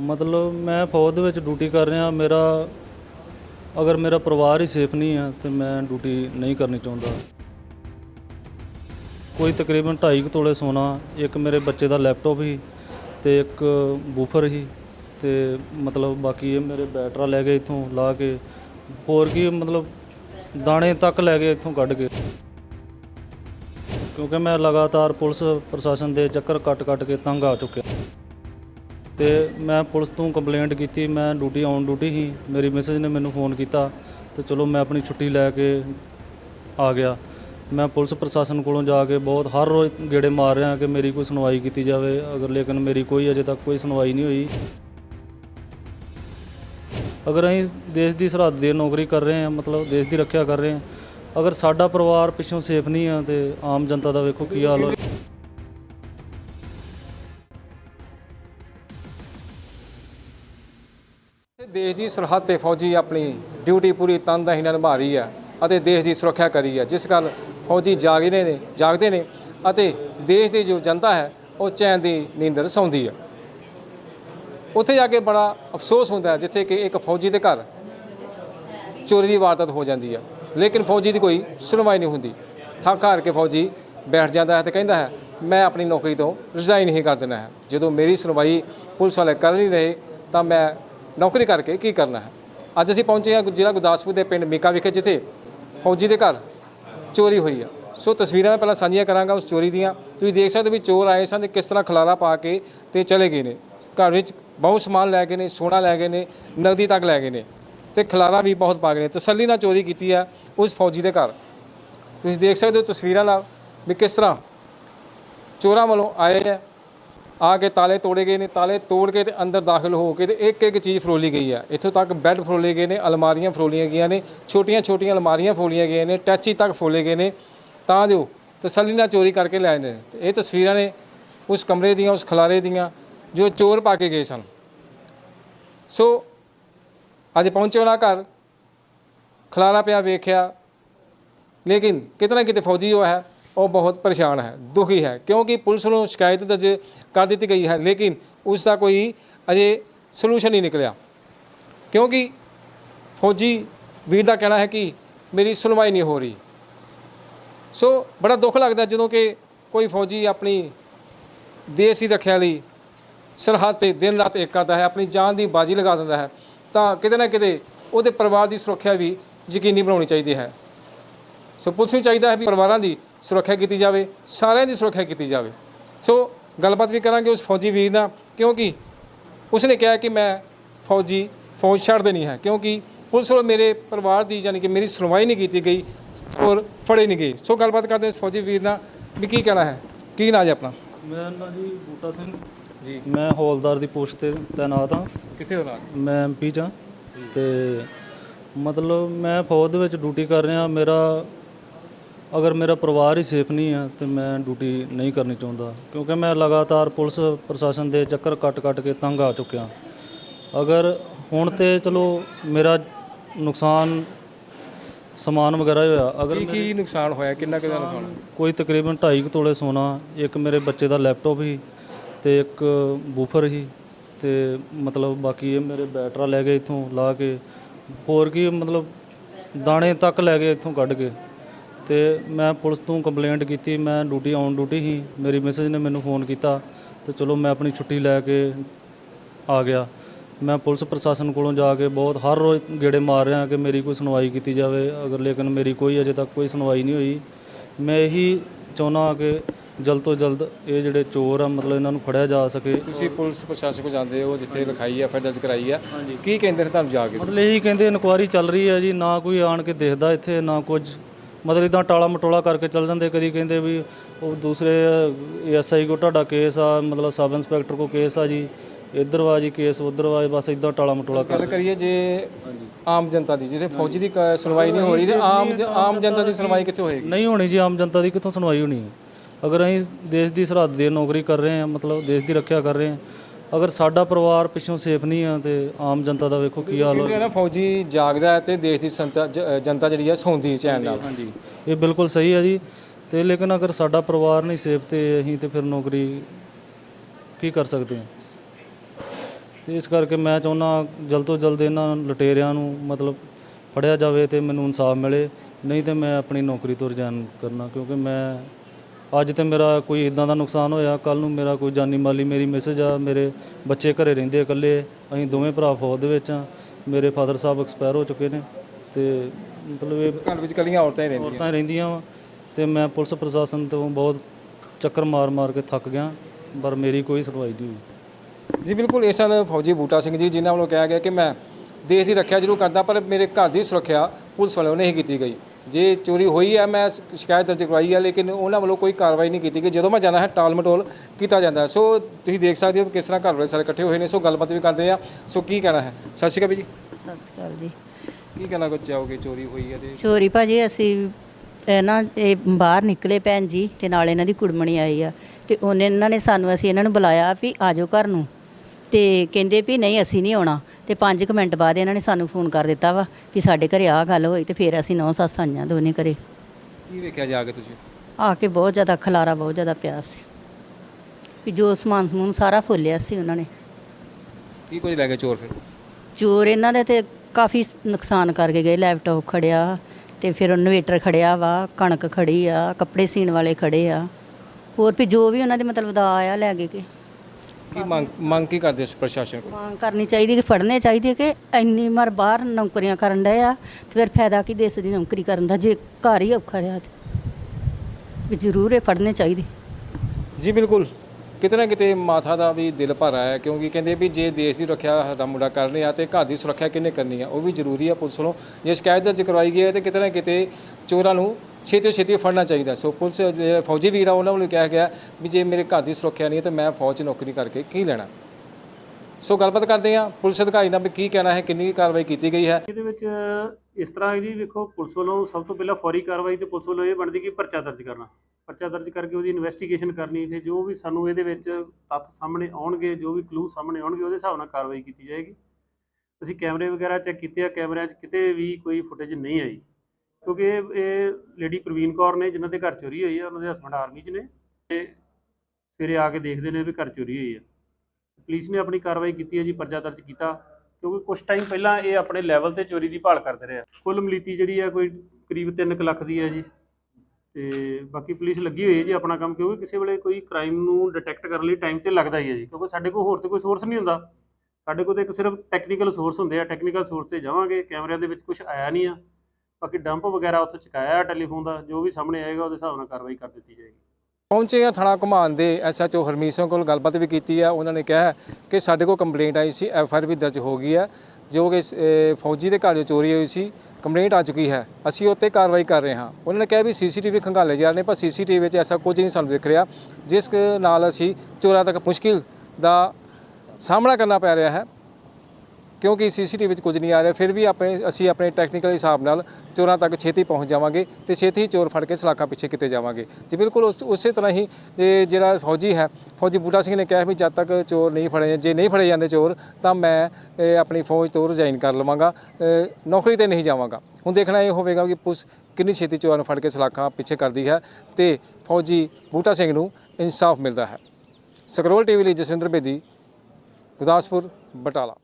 ਮਤਲਬ ਮੈਂ ਫੌਜ ਦੇ ਵਿੱਚ ਡਿਊਟੀ ਕਰ ਰਿਹਾ, ਮੇਰਾ, ਅਗਰ ਮੇਰਾ ਪਰਿਵਾਰ ਹੀ ਸੇਫ ਨਹੀਂ ਹੈ, ਤੇ ਮੈਂ ਡਿਊਟੀ ਨਹੀਂ ਕਰਨੀ ਚਾਹੁੰਦਾ। ਕੋਈ ਤਕਰੀਬਨ 2.5 ਤੋਲੇ ਸੋਨਾ, ਇੱਕ ਮੇਰੇ ਬੱਚੇ ਦਾ ਲੈਪਟਾਪ ਹੀ ਤੇ ਇੱਕ ਬੂਫਰ ਹੀ ਤੇ ਮਤਲਬ ਬਾਕੀ ਇਹ ਮੇਰੇ ਬੈਟਰਾ ਲੈ ਗਏ ਇੱਥੋਂ ਲਾ ਕੇ, ਹੋਰ ਕੀ ਮਤਲਬ ਦਾਣੇ ਤੱਕ ਲੈ ਗਏ ਇੱਥੋਂ ਕੱਢ ਕੇ। ਕਿਉਂਕਿ ਮੈਂ ਲਗਾਤਾਰ ਪੁਲਿਸ ਪ੍ਰਸ਼ਾਸਨ ਦੇ ਚੱਕਰ ਕੱਟ-ਕੱਟ ਕੇ ਤੰਗ ਆ ਚੁੱਕਿਆ। ਤੇ ਮੈਂ ਪੁਲਿਸ ਤੋਂ ਕੰਪਲੇਂਟ ਕੀਤੀ, ਮੈਂ ਡਿਊਟੀ ਔਨ ਡਿਊਟੀ ਹੀ, ਮੇਰੀ ਮੈਸੇਜ ਨੇ ਮੈਨੂੰ ਫੋਨ ਕੀਤਾ ਤੇ ਚਲੋ ਮੈਂ ਆਪਣੀ ਛੁੱਟੀ ਲੈ ਕੇ ਆ ਗਿਆ। ਮੈਂ ਪੁਲਿਸ ਪ੍ਰਸ਼ਾਸਨ ਕੋਲੋਂ ਜਾ ਕੇ ਬਹੁਤ ਹਰ ਰੋਜ਼ ਗੇੜੇ ਮਾਰ ਰਿਹਾ ਕਿ ਮੇਰੀ ਕੋਈ ਸੁਣਵਾਈ ਕੀਤੀ ਜਾਵੇ, ਅਗਰ ਲੇਕਿਨ ਮੇਰੀ ਕੋਈ ਅਜੇ ਤੱਕ ਕੋਈ ਸੁਣਵਾਈ ਨਹੀਂ ਹੋਈ। ਅਗਰ ਅਸੀਂ ਦੇਸ਼ ਦੀ ਸਰਹੱਦ ਦੀ ਨੌਕਰੀ ਕਰ ਰਹੇ ਹਾਂ, ਮਤਲਬ ਦੇਸ਼ ਦੀ ਰੱਖਿਆ ਕਰ ਰਹੇ ਹਾਂ, ਅਗਰ ਸਾਡਾ ਪਰਿਵਾਰ ਪਿੱਛੋਂ ਸੇਫ ਨਹੀਂ ਆ ਤੇ ਆਮ ਜਨਤਾ ਦਾ ਵੇਖੋ ਕੀ ਹਾਲ ਹੋ ਦੇਸ਼ ਦੀ ਸਰਹੱਦ ਤੇ ਫੌਜੀ ਆਪਣੀ ਡਿਊਟੀ ਪੂਰੀ ਤਨਦੇਹੀ ਨਾਲ ਨਿਭਾ ਰਹੀ ਹੈ ਅਤੇ ਦੇਸ਼ ਦੀ ਸੁਰੱਖਿਆ ਕਰ ਰਹੀ ਹੈ, ਜਿਸ ਕਾਰਨ ਫੌਜੀ ਜਾਗਦੇ ਨੇ ਜਾਗਦੇ ਨੇ ਅਤੇ ਦੇਸ਼ ਦੀ ਜੋ ਜਨਤਾ ਹੈ, ਉਹ ਚੈਨ ਦੀ ਨੀਂਦਰ ਸੌਂਦੀ ਹੈ। ਉੱਥੇ ਜਾ ਕੇ ਬੜਾ ਅਫਸੋਸ ਹੁੰਦਾ ਹੈ, ਜਿੱਥੇ ਕਿ ਇੱਕ ਫੌਜੀ ਦੇ ਘਰ ਚੋਰੀ ਦੀ ਵਾਰਦਾਤ ਹੋ ਜਾਂਦੀ ਹੈ, ਲੇਕਿਨ ਫੌਜੀ ਦੀ ਕੋਈ ਸੁਣਵਾਈ ਨਹੀਂ ਹੁੰਦੀ। ਥੱਕ ਹਾਰ ਕੇ ਫੌਜੀ ਬੈਠ ਜਾਂਦਾ ਹੈ ਤੇ ਕਹਿੰਦਾ ਹੈ, ਮੈਂ ਆਪਣੀ ਨੌਕਰੀ ਤੋਂ ਰਿਜ਼ਾਈਨ ਹੀ ਕਰ ਦੇਣਾ ਹੈ। ਜਦੋਂ ਮੇਰੀ ਸੁਣਵਾਈ ਪੁਲਿਸ ਵਾਲੇ ਕਰ ਨਹੀਂ ਰਹੇ, ਤਾਂ ਮੈਂ ਨੌਕਰੀ ਕਰਕੇ ਕੀ ਕਰਨਾ ਹੈ? ਅੱਜ ਅਸੀਂ ਪਹੁੰਚੇ ਹਾਂ ਜ਼ਿਲ੍ਹਾ ਗੁਰਦਾਸਪੁਰ ਦੇ ਪਿੰਡ ਮੀਕਾ ਵਿਖੇ, ਜਿੱਥੇ ਫੌਜੀ ਦੇ ਘਰ ਚੋਰੀ ਹੋਈ ਆ। ਸੋ ਤਸਵੀਰਾਂ ਮੈਂ ਪਹਿਲਾਂ ਸਾਂਝੀਆਂ ਕਰਾਂਗਾ ਉਸ ਚੋਰੀ ਦੀਆਂ। ਤੁਸੀਂ ਦੇਖ ਸਕਦੇ ਹੋ ਵੀ ਚੋਰ ਆਏ ਸਨ ਤੇ ਕਿਸ ਤਰ੍ਹਾਂ ਖਲਾਰਾ ਪਾ ਕੇ ਤੇ ਚਲੇ ਗਏ ਨੇ। ਘਰ ਵਿੱਚ ਬਹੁਤ ਸਮਾਨ ਲੈ ਗਏ ਨੇ, ਸੋਨਾ ਲੈ ਗਏ ਨੇ ਨਗਦੀ ਤੱਕ ਲੈ ਗਏ ਨੇ ਤੇ ਖਲਾਰਾ ਵੀ ਬਹੁਤ ਪਾ ਗਏ ਨੇ। ਤਸੱਲੀ ਨਾਲ ਚੋਰੀ ਕੀਤੀ ਆ ਉਸ ਫੌਜੀ ਦੇ ਘਰ। ਤੁਸੀਂ ਦੇਖ ਸਕਦੇ ਹੋ ਤਸਵੀਰਾਂ ਨਾਲ ਵੀ ਕਿਸ ਤਰ੍ਹਾਂ ਚੋਰਾਂ ਵੱਲੋਂ ਆਏ ਹੈ ਆ ਕੇ ਤਾਲੇ ਤੋੜੇ ਗਏ ਨੇ, ਤਾਲੇ ਤੋੜ ਕੇ ਤੇ ਅੰਦਰ ਦਾਖਲ ਹੋ ਕੇ ਤੇ ਇੱਕ ਇੱਕ ਚੀਜ਼ ਫਰੋਲੀ ਗਈ ਹੈ ਇੱਥੋਂ ਤੱਕ ਬੈੱਡ ਫਰੋਲੇ ਗਏ ਨੇ, ਅਲਮਾਰੀਆਂ ਫਰੋਲੀਆਂ ਗਈਆਂ ਨੇ, ਛੋਟੀਆਂ ਛੋਟੀਆਂ ਅਲਮਾਰੀਆਂ ਫਰੋਲੀਆਂ ਗਈਆਂ ਨੇ, ਟੈਚੀ ਤੱਕ ਫਰੋਲੇ ਗਏ ਨੇ। ਤਾਂ ਜੋ ਤਸੱਲੀ ਨਾਲ ਚੋਰੀ ਕਰਕੇ ਲੈ ਜਾਂਦੇ ਨੇ। ਇਹ ਤਸਵੀਰਾਂ ਨੇ ਉਸ ਕਮਰੇ ਦੀਆਂ, ਉਸ ਖਲਾਰੇ ਦੀਆਂ, ਜੋ ਚੋਰ ਪਾ ਕੇ ਗਏ ਸਨ। ਸੋ ਅੱਜ ਪਹੁੰਚੇ ਉਹਨਾਂ ਘਰ। ਖਲਾਰਾ ਪਿਆ ਵੇਖਿਆ। ਲੇਕਿਨ ਕਿਤੇ ਨਾ ਕਿਤੇ ਫੌਜੀ ਜੋ ਹੈ। ਉਹ ਬਹੁਤ ਪਰੇਸ਼ਾਨ ਹੈ, ਦੁਖੀ ਹੈ, ਕਿਉਂਕਿ ਪੁਲਿਸ ਨੂੰ ਸ਼ਿਕਾਇਤ ਦਰਜ ਕਰ ਦਿੱਤੀ ਗਈ ਹੈ, ਲੇਕਿਨ ਉਸ ਦਾ ਕੋਈ ਅਜੇ ਸੋਲੂਸ਼ਨ ਨਹੀਂ ਨਿਕਲਿਆ। ਕਿਉਂਕਿ ਫੌਜੀ ਵੀਰ ਦਾ ਕਹਿਣਾ ਹੈ ਕਿ ਮੇਰੀ ਸੁਣਵਾਈ ਨਹੀਂ ਹੋ ਰਹੀ। ਸੋ ਬੜਾ ਦੁੱਖ ਲੱਗਦਾ ਜਦੋਂ ਕਿ ਕੋਈ ਫੌਜੀ ਆਪਣੀ ਦੇਸ਼ ਦੀ ਰੱਖਿਆ ਲਈ ਸਰਹੱਦ ਤੇ ਦਿਨ ਰਾਤ ਇੱਕ ਕਰਦਾ ਹੈ, ਆਪਣੀ ਜਾਨ ਦੀ ਬਾਜੀ ਲਗਾ ਦਿੰਦਾ ਹੈ, ਤਾਂ ਕਿਤੇ ਨਾ ਕਿਤੇ ਉਹਦੇ ਪਰਿਵਾਰ ਦੀ ਸੁਰੱਖਿਆ ਵੀ ਯਕੀਨੀ ਬਣਾਉਣੀ ਚਾਹੀਦੀ ਹੈ। ਸੋ ਪੁਲਿਸ ਨੂੰ ਚਾਹੀਦਾ ਹੈ ਵੀ ਪਰਿਵਾਰਾਂ ਦੀ ਸੁਰੱਖਿਆ ਕੀਤੀ ਜਾਵੇ ਸਾਰਿਆਂ ਦੀ ਸੁਰੱਖਿਆ ਕੀਤੀ ਜਾਵੇ। ਸੋ ਗੱਲਬਾਤ ਵੀ ਕਰਾਂਗੇ ਉਸ ਫੌਜੀ ਵੀਰ ਨਾਲ ਕਿਉਂਕਿ ਉਸਨੇ ਕਿਹਾ ਕਿ ਮੈਂ ਫੌਜੀ ਫੌਜ ਛੱਡ ਦੇਣੀ ਹੈ ਕਿਉਂਕਿ ਪੁਲਿਸ ਵੱਲੋਂ ਮੇਰੇ ਪਰਿਵਾਰ ਦੀ ਯਾਨੀ ਕਿ ਮੇਰੀ ਸੁਣਵਾਈ ਨਹੀਂ ਕੀਤੀ ਗਈ ਔਰ ਫੜੇ ਨਹੀਂ ਗਏ। ਸੋ ਗੱਲਬਾਤ ਕਰਦੇ ਹਾਂ ਇਸ ਫੌਜੀ ਵੀਰ ਨਾਲ ਵੀ ਕੀ ਕਹਿਣਾ ਹੈ? ਕੀ ਨਾਂ ਜੀ ਆਪਣਾ? ਮੇਰਾ ਨਾਂ ਜੀ ਬੂਟਾ ਸਿੰਘ। ਜੀ। ਮੈਂ ਹੌਲਦਾਰ ਦੀ ਪੋਸਟ ਤੇ ਤੈਨਾਤ ਹਾਂ। ਕਿੱਥੇ ਹੋ ਨਾਲ? ਮੈਂ ਐਮਪੀ ਚ ਹਾਂ। ਤੇ ਮਤਲਬ ਮੈਂ ਫੌਜ ਦੇ ਵਿੱਚ ਡਿਊਟੀ ਕਰ ਰਿਹਾ। ਮੇਰਾ ਅਗਰ ਮੇਰਾ ਪਰਿਵਾਰ ਹੀ ਸੇਫ ਨਹੀਂ ਆ ਤੇ ਮੈਂ ਡਿਊਟੀ ਨਹੀਂ ਕਰਨੀ ਚਾਹੁੰਦਾ। ਕਿਉਂਕਿ ਮੈਂ ਲਗਾਤਾਰ ਪੁਲਿਸ ਪ੍ਰਸ਼ਾਸਨ ਦੇ ਚੱਕਰ ਕੱਟ-ਕੱਟ ਕੇ ਤੰਗ ਆ ਚੁੱਕਿਆ। ਅਗਰ ਹੁਣ ਤੇ ਚਲੋ ਮੇਰਾ ਨੁਕਸਾਨ ਸਮਾਨ ਵਗੈਰਾ ਹੀ ਹੋਇਆ ਅਗਰ ਕੀ ਕੀ ਨੁਕਸਾਨ ਹੋਇਆ? ਕਿੰਨਾ ਕਿੰਨਾ ਨੁਕਸਾਨ ਕੋਈ ਤਕਰੀਬਨ 2.5 ਤੋਲੇ ਸੋਨਾ ਇੱਕ ਮੇਰੇ ਬੱਚੇ ਦਾ ਲੈਪਟਾਪ ਹੀ ਤੇ ਇੱਕ ਬੂਫਰ ਹੀ ਤੇ ਮਤਲਬ ਬਾਕੀ ਇਹ ਮੇਰੇ ਬੈਟਰਾ ਲੈ ਗਏ ਇੱਥੋਂ ਲਾ ਕੇ ਹੋਰ ਕੀ ਮਤਲਬ ਦਾਣੇ ਤੱਕ ਲੈ ਗਏ ਇੱਥੋਂ ਕੱਢ ਕੇ। ਤੇ ਮੈਂ ਪੁਲਿਸ ਤੋਂ ਕੰਪਲੇਂਟ ਕੀਤੀ ਮੈਂ ਡਿਊਟੀ ਔਨ ਡਿਊਟੀ ਹੀ ਮੇਰੀ ਮੈਸੇਜ ਨੇ ਮੈਨੂੰ ਫੋਨ ਕੀਤਾ ਤੇ ਚਲੋ ਮੈਂ ਆਪਣੀ ਛੁੱਟੀ ਲੈ ਕੇ ਆ ਗਿਆ। ਮੈਂ ਪੁਲਿਸ ਪ੍ਰਸ਼ਾਸਨ ਕੋਲੋਂ ਜਾ ਕੇ ਬਹੁਤ ਹਰ ਰੋਜ਼ ਗੇੜੇ ਮਾਰ ਰਿਹਾ ਕਿ ਮੇਰੀ ਕੋਈ ਸੁਣਵਾਈ ਕੀਤੀ ਜਾਵੇ ਅਗਰ ਲੇਕਿਨ ਮੇਰੀ ਕੋਈ ਅਜੇ ਤੱਕ ਕੋਈ ਸੁਣਵਾਈ ਨਹੀਂ ਹੋਈ। ਮੈਂ ਇਹੀ ਚਾਹੁੰਦਾ ਕਿ ਜਲਦ ਤੋਂ ਜਲਦ ਇਹ ਜਿਹੜੇ ਚੋਰ ਆ ਮਤਲਬ ਇਹਨਾਂ ਨੂੰ ਫੜਿਆ ਜਾ ਸਕੇ। ਤੁਸੀਂ ਪੁਲਿਸ ਪ੍ਰਸ਼ਾਸਨ ਕੋ ਜਾਂਦੇ ਹੋ ਜਿੱਥੇ ਲਿਖਾਈ ਹੈ ਫਿਰ ਦਰਜ ਕਰਾਈ ਹੈ ਕੀ ਕਹਿੰਦੇ ਨੇ ਤੁਹਾਨੂੰ ਜਾ ਕੇ? ਮਤਲਬ ਇਹੀ ਕਹਿੰਦੇ ਇਨਕੁਆਰੀ ਚੱਲ ਰਹੀ ਹੈ ਜੀ ਨਾ ਕੋਈ ਆਣ ਕੇ ਦੇਖਦਾ ਇੱਥੇ ਨਾ ਕੁਝ ਮਤਲਬ ਇਦਾਂ ਟਾਲਾ ਮਟੋਲਾ ਕਰਕੇ ਚੱਲ ਜਾਂਦੇ ਕਦੀ ਕਹਿੰਦੇ ਵੀ ਉਹ ਦੂਸਰੇ ਐਸਆਈ ਕੋ ਤੁਹਾਡਾ ਕੇਸ ਆ ਮਤਲਬ ਸਬ ਇੰਸਪੈਕਟਰ ਕੋ ਕੇਸ ਆ ਜੀ ਇੱਧਰ ਵਾ ਜੀ ਕੇਸ ਉੱਧਰ ਵਾ ਬਸ ਇਦਾਂ ਟਾਲਾ ਮਟੋਲਾ ਕਰ ਗੱਲ ਕਰੀਏ ਜੇ ਆਮ ਜਨਤਾ ਦੀ ਜਿੱਥੇ ਫੌਜੀ ਦੀ ਕ- ਸੁਣਵਾਈ ਨਹੀਂ ਹੋ ਰਹੀ ਤੇ ਆਮ ਜ- ਆਮ ਜਨਤਾ ਦੀ ਸੁਣਵਾਈ ਕਿੱਥੇ ਹੋਏਗੀ? ਨਹੀਂ ਹੋਣੀ ਜੀ ਆਮ ਜਨਤਾ ਦੀ ਕਿੱਥੋਂ ਸੁਣਵਾਈ ਹੋਣੀ? ਹੈ ਅਗਰ ਅਸੀਂ ਦੇਸ਼ ਦੀ ਸਰਹੱਦ ਦੀ ਨੌਕਰੀ ਕਰ ਰਹੇ ਹਾਂ ਮਤਲਬ ਦੇਸ਼ ਦੀ ਰੱਖਿਆ ਕਰ ਰਹੇ ਹਾਂ ਅਗਰ ਸਾਡਾ ਪਰਿਵਾਰ ਪਿੱਛੋਂ ਸੇਫ ਨਹੀਂ ਆ ਤੇ ਆਮ ਜਨਤਾ ਦਾ ਵੇਖੋ ਕੀ ਹਾਲ ਹੋ ਜਿਹੜਾ ਫੌਜੀ ਜਾਗਦਾ ਹੈ ਤੇ ਦੇਸ਼ ਦੀ ਸੰਤਾ- ਜ- ਜਨਤਾ ਜਿਹੜੀ ਹੈ ਸੌਂਦੀ ਚੈਨ ਨਾਲ। ਹਾਂਜੀ। ਇਹ ਬਿਲਕੁਲ ਸਹੀ ਹੈ ਜੀ। ਤੇ ਲੇਕਿਨ ਅਗਰ ਸਾਡਾ ਪਰਿਵਾਰ ਨਹੀਂ ਸੇਫ ਤੇ ਅਸੀਂ ਤੇ ਫਿਰ ਨੌਕਰੀ ਕੀ ਕਰ ਸਕਦੇ ਹਾਂ? ਤੇ ਇਸ ਕਰਕੇ ਮੈਂ ਚਾਹੁੰਦਾ ਜਲਦ ਤੋਂ ਜਲਦ ਇਹਨਾਂ ਲੁਟੇਰਿਆਂ ਨੂੰ ਮਤਲਬ ਫੜਿਆ ਜਾਵੇ ਤੇ ਮੈਨੂੰ ਇਨਸਾਫ ਮਿਲੇ। ਨਹੀਂ ਤੇ ਮੈਂ ਆਪਣੀ ਨੌਕਰੀ ਤੋਂ ਰਿਜ਼ਾਈਨ ਕਰਨਾ ਕਿਉਂਕਿ ਮੈਂ ਅੱਜ ਤੇ ਮੇਰਾ ਕੋਈ ਇਦਾਂ ਦਾ ਨੁਕਸਾਨ ਹੋਇਆ ਕੱਲ ਨੂੰ ਮੇਰਾ ਕੋਈ ਜਾਨੀ ਮਾਲੀ ਮੇਰੀ ਮੈਸੇਜ ਆ ਮੇਰੇ ਬੱਚੇ ਘਰੇ ਰਹਿੰਦੇ ਆ ਇਕੱਲੇ ਅਸੀਂ ਦੋਵੇਂ ਭਰਾ ਫੌਜ ਦੇ ਵਿੱਚ ਆ ਮੇਰੇ ਫਾਦਰ ਸਾਹਿਬ ਐਕਸਪਾਇਰ ਹੋ ਚੁੱਕੇ ਨੇ ਤੇ ਮਤਲਬ ਇਹ ਘਰ ਵਿੱਚ ਕੱਲੀਆਂ ਔਰਤਾਂ ਹੀ ਰਹਿੰਦੀਆਂ। ਔਰਤਾਂ ਰਹਿੰਦੀਆਂ ਵਾ ਤੇ ਮੈਂ ਪੁਲਿਸ ਪ੍ਰਸ਼ਾਸਨ ਤੋਂ ਬਹੁਤ ਚੱਕਰ ਮਾਰ ਮਾਰ ਕੇ ਥੱਕ ਗਿਆ ਪਰ ਮੇਰੀ ਕੋਈ ਸੁਣਵਾਈ ਨਹੀਂ ਹੋਈ। ਜੀ ਬਿਲਕੁਲ ਇਹ ਸਨ ਫੌਜੀ ਬੂਟਾ ਸਿੰਘ ਜੀ ਜਿਨ੍ਹਾਂ ਵੱਲੋਂ ਕਿਹਾ ਗਿਆ ਕਿ ਮੈਂ ਦੇਸ਼ ਦੀ ਰੱਖਿਆ ਜ਼ਰੂਰ ਕਰਦਾ ਪਰ ਮੇਰੇ ਘਰ ਦੀ ਸੁਰੱਖਿਆ ਪੁਲਿਸ ਵੱਲੋਂ ਨਹੀਂ ਕੀਤੀ ਗਈ। ਜੇ ਚੋਰੀ ਹੋਈ ਹੈ ਮੈਂ ਸ਼- ਸ਼ਿਕਾਇਤ ਦਰਜ ਕਰਵਾਈ ਹੈ ਲੇਕਿਨ ਉਹਨਾਂ ਵੱਲੋਂ ਕੋਈ ਕਾਰਵਾਈ ਨਹੀਂ ਕੀਤੀ ਗਈ। ਜਦੋਂ ਮੈਂ ਜਾਣਾ ਹੈ ਟਾਲ ਮਟੋਲ ਕੀਤਾ ਜਾਂਦਾ। ਹੈ। ਸੋ ਤੁਸੀਂ ਦੇਖ ਸਕਦੇ ਹੋ ਕਿ ਕਿਸ ਤਰ੍ਹਾਂ ਘਰ ਵਾਲੇ ਸਾਰੇ ਇਕੱਠੇ ਹੋਏ ਨੇ। ਸੋ ਗੱਲਬਾਤ ਵੀ ਕਰਦੇ ਆ। ਸੋ ਕੀ ਕਹਿਣਾ ਹੈ? ਸਤਿ ਸ਼੍ਰੀ ਅਕਾਲ ਜੀ। ਸਤਿ ਸ਼੍ਰੀ ਅਕਾਲ ਜੀ। ਕੀ ਕਹਿਣਾ ਕੁਝ ਚਾਹੋਗੇ? ਚੋਰੀ ਹੋਈ ਹੈ ਤੇ ਚੋਰੀ ਭਾਜੀ ਅਸੀਂ ਇਹ ਨਾ ਇਹ ਬਾਹਰ ਨਿਕਲੇ ਭੈਣ ਜੀ ਤੇ ਨਾਲ ਇਹਨਾਂ ਦੀ ਕੁੜਮਣੀ ਆਈ ਆ। ਤੇ ਉਹਨੇ ਇਹਨਾਂ ਨੇ ਸਾਨੂੰ ਅਸੀਂ ਇਹਨਾਂ ਨੂੰ ਬੁਲਾਇਆ ਵੀ ਆ ਜਾਓ ਘਰ ਨੂੰ। ਤੇ ਕਹਿੰਦੇ ਵੀ ਨਹੀਂ ਅਸੀਂ ਨਹੀਂ ਆਉਣਾ। ਤੇ 5 ਮਿੰਟ ਬਾਅਦ ਇਹਨਾਂ ਨੇ ਸਾਨੂੰ ਫੋਨ ਕਰ ਦਿੱਤਾ ਵਾ ਵੀ ਸਾਡੇ ਘਰੇ ਆ ਗੱਲ ਹੋਈ ਤੇ ਫਿਰ ਅਸੀਂ ਨੌ ਸੱਸ ਆਈਆਂ ਦੋਨੇ ਘਰੇ। ਕੀ ਵੇਖਿਆ ਜਾ ਕੇ ਤੁਸੀਂ? ਆ ਕੇ ਬਹੁਤ ਜ਼ਿਆਦਾ ਖਲਾਰਾ ਬਹੁਤ ਜ਼ਿਆਦਾ ਪਿਆ ਸੀ। ਵੀ ਜੋ ਸਮਾਨ ਸਮੂਨ ਸਾਰਾ ਫੁੱਲਿਆ ਸੀ ਉਹਨਾਂ ਨੇ। ਕੀ ਕੁਝ ਲੈ ਗਏ ਚੋਰ ਫਿਰ? ਚੋਰ ਇਹਨਾਂ ਦੇ ਤੇ ਕਾਫੀ ਨੁਕਸਾਨ ਕਰਕੇ ਗਏ। ਲੈਪਟਾਪ ਖੜਿਆ ਤੇ ਫਿਰ ਇਨਵੇਟਰ ਖੜਿਆ ਵਾ ਕਣਕ ਖੜੀ ਆ ਕੱਪੜੇ ਸੀਣ ਵਾਲੇ ਖੜੇ ਆ। ਹੋਰ ਵੀ ਜੋ ਵੀ ਉਹਨਾਂ ਦੇ ਮਤਲਬ ਦਾ ਆਇਆ ਲੈ ਗਏ। ਕਿ ਕੀ ਮੰਗ ਮੰਗ ਕੀ ਕਰਦੇ ਇਸ ਪ੍ਰਸ਼ਾਸਨ ਕੋਲ? ਮੰਗ ਕਰਨੀ ਚਾਹੀਦੀ ਕਿ ਫੜਨੇ ਚਾਹੀਦੇ ਕਿ ਇੰਨੀ ਮਰ ਬਾਹਰ ਨੌਕਰੀਆਂ ਕਰਨ ਡਏ ਆ ਤੇ ਫਿਰ ਫਾਇਦਾ ਕੀ ਦੇਸ਼ ਦੀ ਨੌਕਰੀ ਕਰਨ ਦਾ? ਜੇ ਘਰ ਹੀ ਔਖਾ ਰਿਹਾ ਤੇ ਵੀ ਜ਼ਰੂਰ ਇਹ ਫੜਨੇ ਚਾਹੀਦੇ। ਜੀ ਬਿਲਕੁਲ। ਕਿਤੇ ਨਾ ਕਿਤੇ ਮਾਥਾ ਦਾ ਵੀ ਦਿਲ ਭਰਾ ਹੈ ਕਿਉਂਕਿ ਕਹਿੰਦੇ ਵੀ ਜੇ ਦੇਸ਼ ਦੀ ਰੱਖਿਆ ਸਾਡਾ ਮੁੰਡਾ ਕਰ ਰਿਹਾ ਤੇ ਘਰ ਦੀ ਸੁਰੱਖਿਆ ਕਿਹਨੇ ਕਰਨੀ ਆ ਉਹ ਵੀ ਜ਼ਰੂਰੀ ਆ ਪੁਲਿਸ ਵੱਲੋਂ। ਜੇ ਸ਼ਿਕਾਇਤ ਦਰਜ ਕਰਵਾਈ ਗਈ ਹੈ ਤੇ ਕਿਤੇ ਨਾ ਕਿਤੇ ਚੋਰਾਂ ਨੂੰ ਛੇਤੀ ਤੋਂ ਛੇਤੀ ਫੜਨਾ ਚਾਹੀਦਾ। ਸੋ ਪੁਲਿਸ ਜਿਹੜੇ ਫੌਜੀ ਵੀਰ ਆ, ਉਹਨਾਂ ਵੱਲੋਂ ਕਿਹਾ ਗਿਆ ਵੀ ਜੇ ਮੇਰੇ ਘਰ ਦੀ ਸੁਰੱਖਿਆ ਨਹੀਂ ਹੈ ਤਾਂ ਮੈਂ ਫੌਜ 'ਚ ਨੌਕਰੀ ਕਰਕੇ ਕੀ ਲੈਣਾ। ਸੋ ਗੱਲਬਾਤ ਕਰਦੇ ਆ ਪੁਲਿਸ ਅਧਿਕਾਰੀ ਨਾਲ ਵੀ ਕੀ ਕਹਿਣਾ ਹੈ, ਕਿੰਨੀ ਕਾਰਵਾਈ ਕੀਤੀ ਗਈ ਹੈ। ਇਹਦੇ ਵਿੱਚ ਇਸ ਤਰ੍ਹਾਂ ਹੈ ਜੀ ਵੇਖੋ ਪੁਲਿਸ ਵੱਲੋਂ ਸਭ ਤੋਂ ਪਹਿਲਾਂ ਫੌਰੀ ਕਾਰਵਾਈ ਤੇ ਪੁਲਿਸ ਵੱਲੋਂ ਇਹ ਬਣਦੀ ਕਿ ਪਰਚਾ ਦਰਜ ਕਰਨਾ। ਪਰਚਾ ਦਰਜ ਕਰਕੇ ਉਹਦੀ ਇਨਵੈਸਟੀਗੇਸ਼ਨ ਕਰਨੀ ਤੇ ਜੋ ਵੀ ਸਾਨੂੰ ਇਹਦੇ ਵਿੱਚ ਤੱਥ ਸਾਹਮਣੇ ਆਉਣਗੇ, ਜੋ ਵੀ ਕਲੂ ਸਾਹਮਣੇ ਆਉਣਗੇ, ਉਹਦੇ ਹਿਸਾਬ ਨਾਲ ਕਾਰਵਾਈ ਕੀਤੀ ਜਾਏਗੀ। ਅਸੀਂ ਕੈਮਰੇ ਵਗੈਰਾ ਚੈੱਕ ਕੀਤੇ ਆ, ਕੈਮਰਿਆਂ 'ਚ ਕਿਤੇ ਵੀ ਕੋਈ ਫੁਟੇਜ ਨਹੀਂ ਆਈ। ਕਿਉਂਕਿ ਇਹ ਇਹ ਲੇਡੀ ਪ੍ਰਵੀਨ ਕੌਰ ਨੇ ਜਿਨ੍ਹਾਂ ਦੇ ਘਰ ਚੋਰੀ ਹੋਈ ਹੈ ਉਹਨਾਂ ਦੇ ਹਸਬੰਡ ਆਰਮੀ 'ਚ ਨੇ ਤੇ ਸਵੇਰੇ ਆ ਕੇ ਦੇਖਦੇ ਨੇ ਵੀ ਘਰ ਚੋਰੀ ਹੋਈ ਹੈ ਪੁਲਿਸ ਨੇ ਆਪਣੀ ਕਾਰਵਾਈ ਕੀਤੀ ਹੈ ਜੀ ਪਰਚਾ ਦਰਜ ਕੀਤਾ, ਕਿਉਂਕਿ ਕੁਝ ਟਾਈਮ ਪਹਿਲਾਂ ਇਹ ਆਪਣੇ ਲੈਵਲ ਤੇ ਚੋਰੀ ਦੀ ਭਾਲ ਕਰਦੇ ਰਹੇ ਆ। ਕੁੱਲ ਮਲੀਤੀ ਜਿਹੜੀ ਹੈ ਕੋਈ ਕਰੀਬ 3 ਲੱਖ ਦੀ ਹੈ ਜੀ। ਤੇ ਬਾਕੀ ਪੁਲਿਸ ਲੱਗੀ ਹੋਈ ਹੈ ਜੀ ਆਪਣਾ ਕੰਮ, ਕਿਉਂਕਿ ਕਿਸੇ ਵੇਲੇ ਕੋਈ ਕ੍ਰਾਈਮ ਨੂੰ ਡਿਟੈਕਟ ਕਰਨ ਲਈ ਟਾਈਮ ਤੇ ਲੱਗਦਾ ਹੀ ਹੈ ਜੀ, ਕਿਉਂਕਿ ਸਾਡੇ ਕੋਲ ਹੋਰ ਤੇ ਕੋਈ ਸੋਰਸ ਨਹੀਂ ਹੁੰਦਾ। ਸਾਡੇ ਕੋਲ ਤੇ ਇੱਕ ਸਿਰਫ ਟੈਕਨੀਕਲ ਸੋਰਸ ਹੁੰਦੇ ਆ ਟੈਕਨੀਕਲ ਸੋਰਸ ਤੇ ਜਾਵਾਂਗੇ, ਕੈਮਰਿਆਂ ਦੇ ਵਿੱਚ ਕੁਝ ਆਇਆ ਨਹੀਂ ਆ। ਬਾਕੀ ਡੰਪ ਵਗੈਰਾ ਉੱਥੇ ਚੁਕਾਇਆ ਟੈਲੀਫੋਨ ਦਾ, ਜੋ ਵੀ ਸਾਹਮਣੇ ਆਏਗਾ ਉਹਦੇ ਹਿਸਾਬ ਨਾਲ ਕਾਰਵਾਈ ਕਰ ਦਿੱਤੀ ਜਾਏਗੀ। ਪਹੁੰਚੇ ਆ ਥਾਣਾ ਘੁਮਾਨ ਦੇ ਐਸਐਚਓ ਹਰਮੀਤ ਸਿੰਘ ਕੋਲ ਗੱਲਬਾਤ ਵੀ ਕੀਤੀ ਹੈ ਉਹਨਾਂ ਨੇ ਕਿਹਾ ਕਿ ਸਾਡੇ ਕੋਲ ਕੰਪਲੇਂਟ ਆਈ ਸੀ ਐਫਆਈਆਰ ਵੀ ਦਰਜ ਹੋ ਗਈ ਹੈ ਜੋ ਕਿ ਫੌਜੀ ਦੇ ਘਰ ਜੋ ਚੋਰੀ ਹੋਈ ਸੀ ਕੰਪਲੇਂਟ ਆ ਚੁੱਕੀ ਹੈ, ਅਸੀਂ ਉੱਤੇ ਕਾਰਵਾਈ ਕਰ ਰਹੇ ਹਾਂ। ਉਹਨਾਂ ਨੇ ਕਿਹਾ ਵੀ ਸੀਸੀਟੀਵੀ ਖੰਗਾਲੇ ਜਾ ਰਹੇ ਨੇ, ਪਰ ਸੀਸੀਟੀਵੀ ਵਿੱਚ ਐਸਾ ਕੁਝ ਨਹੀਂ ਸਾਨੂੰ ਦਿਖ ਰਿਹਾ, ਜਿਸ ਨਾਲ ਅਸੀਂ ਚੋਰਾਂ ਤੱਕ ਮੁਸ਼ਕਿਲ ਦਾ ਸਾਹਮਣਾ ਕਰਨਾ ਪੈ ਰਿਹਾ ਹੈ। ਕਿਉਂਕਿ ਸੀਸੀਟੀਵੀ ਵਿੱਚ ਕੁਝ ਨਹੀਂ ਆ ਰਿਹਾ, ਫਿਰ ਵੀ ਆਪਣੇ, ਅਸੀਂ ਆਪਣੇ ਟੈਕਨੀਕਲ ਹਿਸਾਬ ਨਾਲ ਚੋਰਾਂ ਤੱਕ ਛੇਤੀ ਪਹੁੰਚ ਜਾਵਾਂਗੇ ਤੇ ਛੇਤੀ ਹੀ ਚੋਰ ਫੜ ਕੇ ਸਲਾਖਾਂ ਪਿੱਛੇ ਕਿਤੇ ਜਾਵਾਂਗੇ। ਜੀ, ਬਿਲਕੁਲ ਉਸ- ਉਸੇ ਤਰ੍ਹਾਂ ਹੀ ਇਹ ਜਿਹੜਾ ਫੌਜੀ ਹੈ, ਫੌਜੀ ਬੂਟਾ ਸਿੰਘ ਨੇ ਕਿਹਾ ਵੀ ਜਦ ਤੱਕ ਚੋਰ ਨਹੀਂ ਫੜੇ, ਜੇ ਨਹੀਂ ਫੜੇ ਜਾਂਦੇ ਚੋਰ, ਤਾਂ ਮੈਂ ਆਪਣੀ ਫੌਜ ਤੋਂ ਰਿਜ਼ਾਈਨ ਕਰ ਲਵਾਂਗਾ ਨੌਕਰੀ ਤੇ ਨਹੀਂ ਜਾਵਾਂਗਾ। ਹੁਣ ਦੇਖਣਾ ਇਹ ਹੋਵੇਗਾ ਕਿ ਪੁਲਿਸ ਕਿੰਨੀ ਛੇਤੀ ਚੋਰਾਂ ਨੂੰ ਫੜ ਕੇ ਸਲਾਖਾਂ ਪਿੱਛੇ ਕਰਦੀ ਹੈ ਤੇ ਫੌਜੀ ਬੂਟਾ ਸਿੰਘ ਨੂੰ ਇਨਸਾਫ ਮਿਲਦਾ ਹੈ। ਸਕਰੋਲ ਟੀਵੀ ਲਈ ਜਸਵਿੰਦਰ ਬੇਦੀ, ਗੁਰਦਾਸਪੁਰ, ਬਟਾਲਾ।